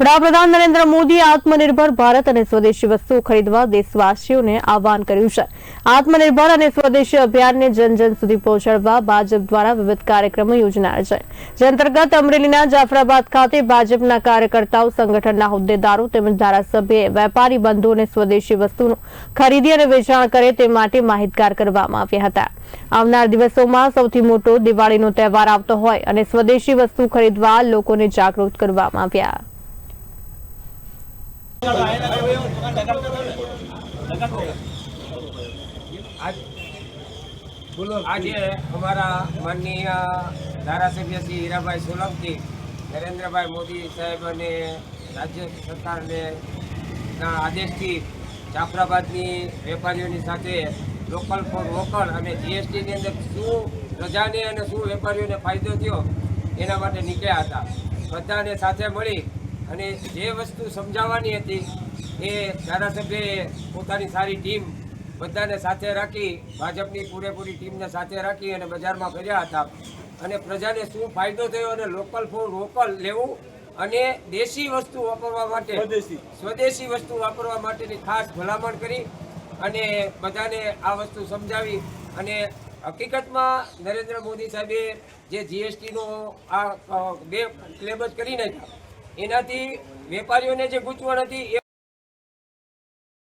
વડાપ્રધાન નરેન્દ્ર મોદીએ આત્મનિર્ભર ભારત અને સ્વદેશી વસ્તુઓ ખરીદવા દેશવાસીઓને આહવાન કર્યું છે. આત્મનિર્ભર અને સ્વદેશી અભિયાનને જન સુધી પહોંચાડવા ભાજપ દ્વારા વિવિધ કાર્યક્રમો યોજનાર છે. જે અંતર્ગત અમરેલીના જાફરાબાદ ખાતે ભાજપના કાર્યકર્તાઓ, સંગઠનના હોદ્દેદારો તેમજ ધારાસભ્યએ વેપારી બંધુઓને સ્વદેશી વસ્તુનું ખરીદી અને વેચાણ કરે તે માટે માહિતગાર કરવામાં આવ્યા હતા. આવનાર દિવસોમાં સૌથી મોટો દિવાળીનો તહેવાર આવતો હોય અને સ્વદેશી વસ્તુ ખરીદવા લોકોને જાગૃત કરવામાં આવ્યા. આજે અમારા માનનીય ધારાસભ્ય શ્રી હીરાભાઈ સોલંકી, નરેન્દ્રભાઈ મોદી સાહેબ અને રાજ્ય સરકારને ના આદેશથી જાફરાબાદની વેપારીઓની સાથે લોકલ ફોર વોકલ અને જીએસટીની અંદર શું પ્રજાને અને શું વેપારીઓને ફાયદો થયો એના માટે નીકળ્યા હતા. બધાને સાથે મળી અને જે વસ્તુ સમજાવવાની હતી એ ધારાસભ્યએ પોતાની સારી ટીમ બધાને સાથે રાખી ભાજપની પૂરેપૂરી ટીમને સાથે રાખી અને બજારમાં ફર્યા હતા. અને પ્રજાને શું ફાયદો થયો અને લોકલ ફોર લોકલ લેવું અને દેશી વસ્તુ વાપરવા માટે સ્વદેશી. વસ્તુ વાપરવા માટેની ખાસ ભલામણ કરી અને બધાને આ વસ્તુ સમજાવી અને હકીકતમાં નરેન્દ્ર મોદી સાહેબે જે જીએસટીનો આ બે ક્લેમ જ કરી નાખ્યા. એનાથી વેપારીઓને જે ગૂંચવણ હતી એ